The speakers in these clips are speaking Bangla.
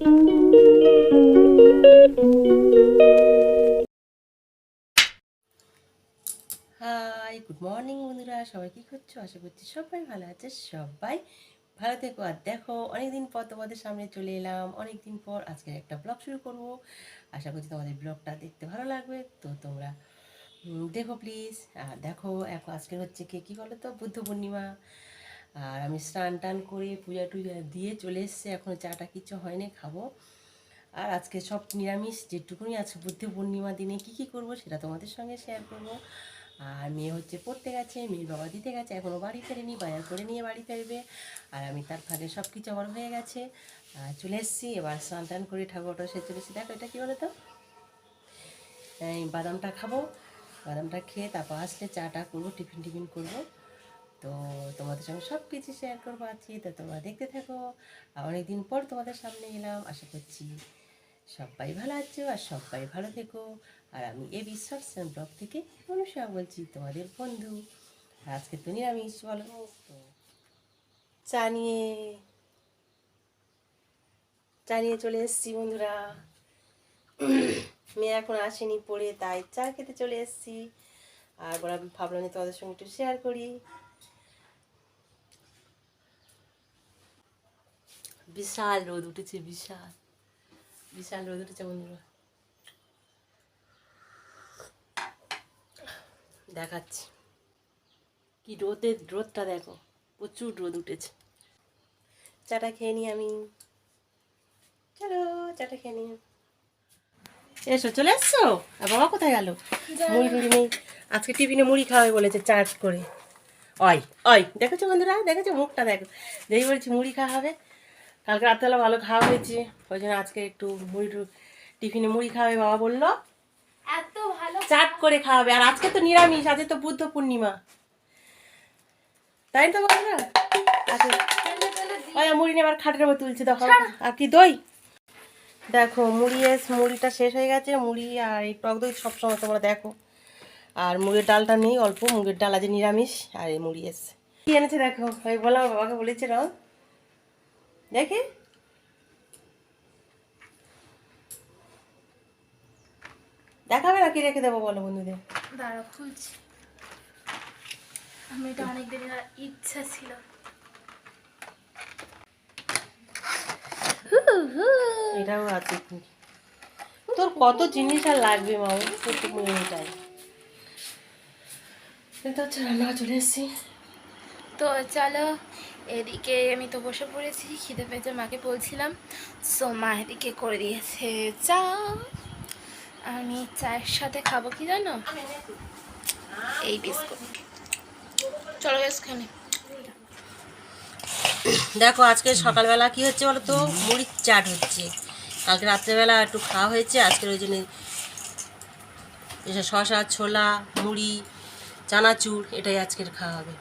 হাই, গুড মর্নিং বন্ধুরা। সবাই কী করছ? আশা করছি সবাই ভালো আছে। সবাই ভালো থেকো। আর দেখো, অনেকদিন পর তোমাদের সামনে চলে এলাম। অনেকদিন পর আজকে একটা ব্লগ শুরু করব। আশা করছি তোমাদের ব্লগটা দেখতে ভালো লাগবে। তো তোমরা দেখো প্লিজ আর দেখো, এখন আজকে হচ্ছে কি, কী বলো তো বুদ্ধ পূর্ণিমা। আর আমি স্নান টান করে পূজা টুজা দিয়ে চলে এসছে। এখনও চাটা কিছু হয়নি, খাব। আর আজকে সব নিরামিষ, যেটুকুনি আছে বুদ্ধ পূর্ণিমা দিনে কি কি করব সেটা তোমাদের সঙ্গে শেয়ার করব। আর মেয়ে হচ্ছে পড়তে গেছে, মেয়ের বাবা দিতে গেছে এখনও বাড়ি ফেরেনি, বাজার করে নিয়ে বাড়ি ফেরবে। আর আমি তার ফাঁকে সব কিছু আমার হয়ে গেছে। আর চলে এসেছি, এবার স্নান টান করে ঠাকুরটা সে চলে দেখো এটা কী বলো তো বাদামটা খাব, বাদামটা খেয়ে তারপর আসলে চাটা করব, টিফিন টিফিন করব। তো তোমাদের সঙ্গে সব কিছু শেয়ার করব আছি তো তোমরা দেখতে থাকো। আর অনেকদিন পর তোমাদের সামনে এলাম, আশা করছি সবাই ভালো আছো আর সবাই ভালো থেকো। আর আমি এ বিশ্বাস ব্লগ থেকে অনুষা বলছি, তোমাদের বন্ধু। আজকে তো নিরামিষ, বলো। তো চা নিয়ে চা নিয়ে চলে এসেছি বন্ধুরা। মেয়ে এখন আসেনি পড়ে, তাই চা খেতে চলে এসেছি। আর বলা ভাবলাম যে তোমাদের সঙ্গে একটু শেয়ার করি। বিশাল রোদ উঠেছে বিশাল। বিশাল রোদ উঠেছে বন্ধুরা। দেখাচ্ছি। কি রোদের রোদটা দেখো প্রচুর রোদ উঠেছে। চাটা খেয়ে নিই আমি। চলো চাটা খেয়ে নিই এসো চলে এসছো? আর বাবা কোথায় গেল? মুড়ি টুড়ি নেই। আজকে টিফিনে মুড়ি খাওয়াবে বলেছে চার্জ করে। অয় অয় দেখেছ বন্ধুরা? দেখেছ? মুখটা দেখো। যেই বলছি মুড়ি খাওয়া হবে। কালকে রাত্রেবেলা ভালো খাওয়া হয়েছে। ওই জন্য আজকে একটু মুড়ি টিফিনে মুড়ি খাওয়াবে বাবা বলল। এত ভালো চাট করে খাওয়াবে। আর আজকে তো নিরামিষ আজকে তো বুদ্ধ পূর্ণিমা। তাই তো বন্ধুরা? আচ্ছা। ওই মুড়ি নেবার খাটের উপর তুলছে দেখো। আর কি দই? দেখো মুড়ি এস মুড়িটা শেষ হয়ে গেছে। মুড়ি আর এই টক দই সবসময় তোমরা দেখো। আর মুগের ডালটা নেই অল্প। মুগের ডাল আছে নিরামিষ আর এই মুড়ি এসছে কি এনেছে দেখো? ওই বললাম বাবাকে বলেছে রং। দেখে। দেখাবে না কি রেখে দেবো বলো বন্ধুদের? দাঁড়া খুলছি। আমি এটা অনেক দিনের ইচ্ছা ছিল। এটাও আছে তোর কত জিনিস আর লাগবে মা মিনিটাই কিন্তু হচ্ছে রান্না চলে এসেছি। তো চলো এদিকে আমি তো বসে পড়েছি, খিদে পেয়েছে, মাকে বলছিলাম, সো মা এদিকে করে দিয়েছে চা। আমি চায়ের সাথে খাব কি জানো? এই বিস্কুট। চলো বেশ খানি দেখো, আজকে সকালবেলা কি হচ্ছে বলো তো মুড়ির চাট হচ্ছে। কালকে রাত্রেবেলা একটু খাওয়া হয়েছে আজকের ওই জন্য শশা ছোলা, মুড়ি, চানাচুর, এটাই আজকের খাওয়া হবে।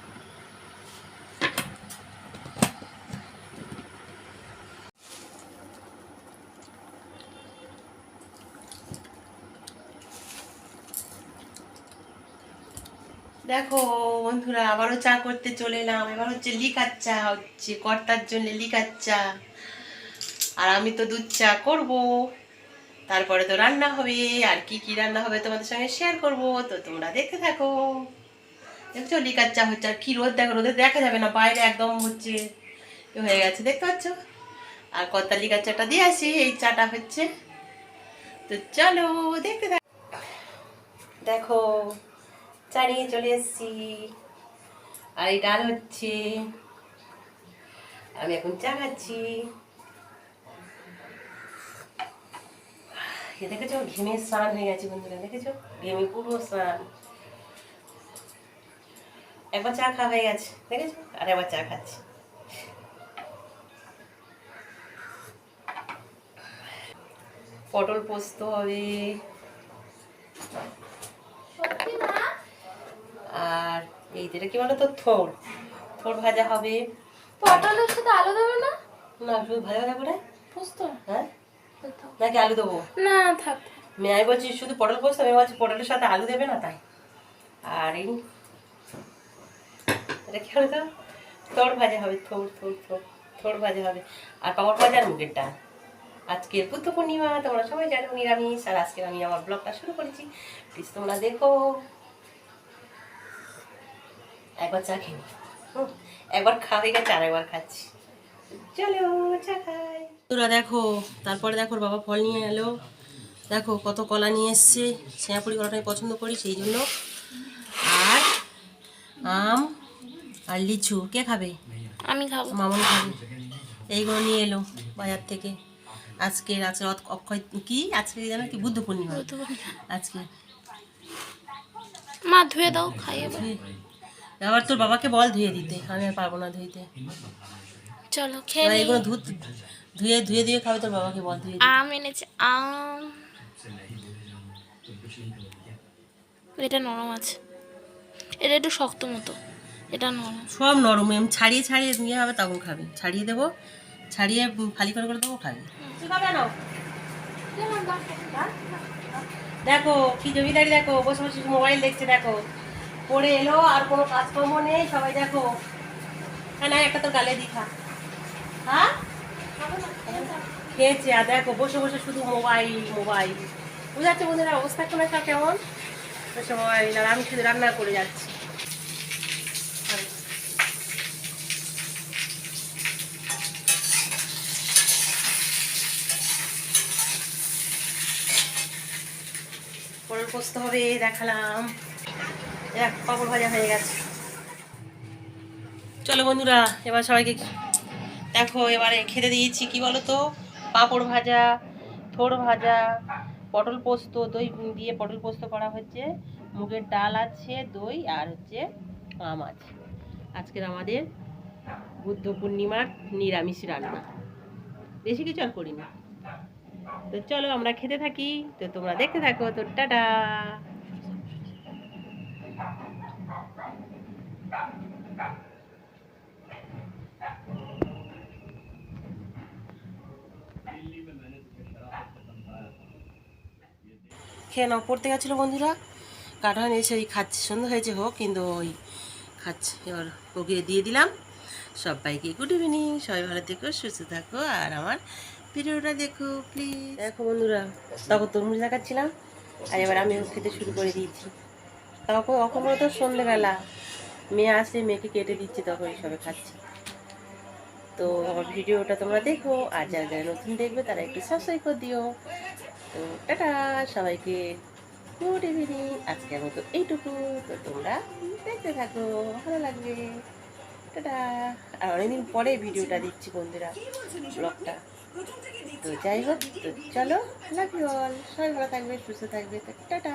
দেখো বন্ধুরা, আবারও চা করতে চলে এলাম। এবার হচ্ছে লিকার চা হচ্ছে, কর্তার জন্য লিকার চা। আর আমি তো দুধ চা করব। তারপরে তো রান্না হবে, আর কি কি রান্না হবে তোমাদের সঙ্গে শেয়ার করব, তো তোমরা দেখতে থাকো। দেখছ, লিকার চা হচ্ছে, আর কি রোদ, দেখো, রোদে দেখা যাবে না, বাইরে একদম হচ্ছে হয়ে গেছে, দেখতে পাচ্ছ? আর কর্তার লিকার চাটা দিয়ে আসি, এই চাটা হচ্ছে। তো চলো, দেখতে দেখো চা নিয়ে চলে এসেছি। আর এই ডাল হচ্ছে, আমি এখন চা খাচ্ছি। এ দেখেছ, ঘেমে স্নান হয়ে গেছে বন্ধুরা, দেখেছ? ঘেমে পুরো স্নান। একবার চা খাওয়া হয়ে গেছে, দেখেছ? আর একবার চা খাচ্ছি। পটল পোস্ত হবে আর এই যেটা কি বলো তো থোর। থোর ভাজা হবে। পটলের সাথে আলু দেবে না? না শুধু ভাজা ভাজা করে পোস্ত? হ্যাঁ? নাকি আলু দেবো? না থাক। মেয়ে বলছি শুধু পটল পোস্ত আমি বলছি পটলের সাথে আলু দেবে না তাই। আর এই এটা কি হবে তো থোর ভাজা হবে থোর থোর থোর থোর ভাজা হবে। আর পাপড় ভাজা আর মুগের ডাল আজকের বুদ্ধ পূর্ণিমা তোমরা সবাই জানো নিরামিষ। আর আজকে আমি আমার ব্লগটা শুরু করেছি। প্লিজ তোমরা দেখো। একবার চা খেয়ে একবার খাওয়া হয়ে গেছে আর একবার খাচ্ছি। চলো চা খাই। তোরা দেখো তারপরে দেখো বাবা ফল নিয়ে এলো। দেখো কত কলা নিয়ে এসছে। শ্যামাপুরি কলাটা আমি পছন্দ করি সেই জন্য। আর আম আর লিচু কে খাবে? আমি খাব। মামন খাবে। এইগুলো নিয়ে এলো বাজার থেকে। আজকে আজকে অক্ষয় কি? আজকে জানো কি? বুদ্ধ পূর্ণিমা। আজকে। মা ধুয়ে দাও খাইয়ে দাও। আবার তোর বাবাকে বল ধুয়ে দিতে আমি আর পারব না ধুইতে। চলো খেয়ে নিই। এগুলো ধুত ধুয়ে ধুয়ে দিয়ে খাবে তোর বাবাকে বল ধুয়ে। আম এনেছে আম। এটা নরম আছে। এটা একটু শক্ত মতো এটা নরম। সব নরম এম ছাড়িয়ে ছাড়িয়ে নিয়ে হবে তখন খাবে। ছাড়িয়ে দেবো ছাড়িয়ে ফালি করে করে দেবো খাবে। দেখো কি জমিদারি দেখো বসে বসে মোবাইল দেখছে দেখো। পড়ে এলো, আর কোনো কাজকর্ম নেই, সবাই দেখো। হ্যাঁ না একটা তো গালে দিখা হ্যাঁ? খেয়েছে, আর দেখো, বসে বসে শুধু মোবাইল মোবাইল। বুঝাচ্ছে বন্ধুরা, অবস্থা কোনো একটা কেমন? বসে মোবাইল, আর আমি শুধু রান্না করে যাচ্ছি। পোস্ত হবে, দেখালাম। ভাজা হয়ে গেছে। চলো বন্ধুরা, এবার সবাইকে দেখো, এবারে খেতে দিয়েছি, কি বলো তো পাঁপড় ভাজা থোড় ভাজা, পটল পোস্ত, দই দিয়ে পটল পোস্ত করা হচ্ছে। মুগের ডাল আছে, দই আর হচ্ছে আম আছে। আজকের আমাদের বুদ্ধ পূর্ণিমার নিরামিষ রান্না। বেশি কিছু আর করিনি। তো চলো আমরা খেতে থাকি। তো তোমরা দেখতে থাকো। তো টাটা। খেয়ে নাও। পড়তে গেছিল বন্ধুরা। কাঠান এসে ওই খাচ্ছে। সন্ধ্যা হয়েছে হোক, কিন্তু ওই খাচ্ছে। এবার ওকে দিয়ে দিলাম। সবাইকে গুড ইভিনিং সবাই ভালো থেকো, সুস্থ থাকো। আর আমার ভিডিওটা দেখো প্লিজ দেখো বন্ধুরা তখন তরমুজ দেখাচ্ছিলাম। আর এবার আমিও খেতে শুরু করে দিয়েছি। তখন তখন তো সন্ধ্যেবেলা মেয়ে আসে মেয়েকে কেটে দিচ্ছি, তখন সবে খাচ্ছি। তো আমার ভিডিওটা তোমরা দেখো। আর যারা যারা নতুন দেখবে, তারা একটু সাবস্ক্রাইব করে দিও। তো টাটা, সবাইকে। গুড ইভিনিং, আজকের মতো এইটুকু। তো তোমরা দেখতে থাকো, ভালো লাগবে। টাটা। আর অনেকদিন পরে ভিডিওটা দিচ্ছি বন্ধুরা, ব্লগটা। তো যাই হোক, তো চলো লাভ ইউ অল সবাই ভালো থাকবে, সুস্থ থাকবে। তো টাটা।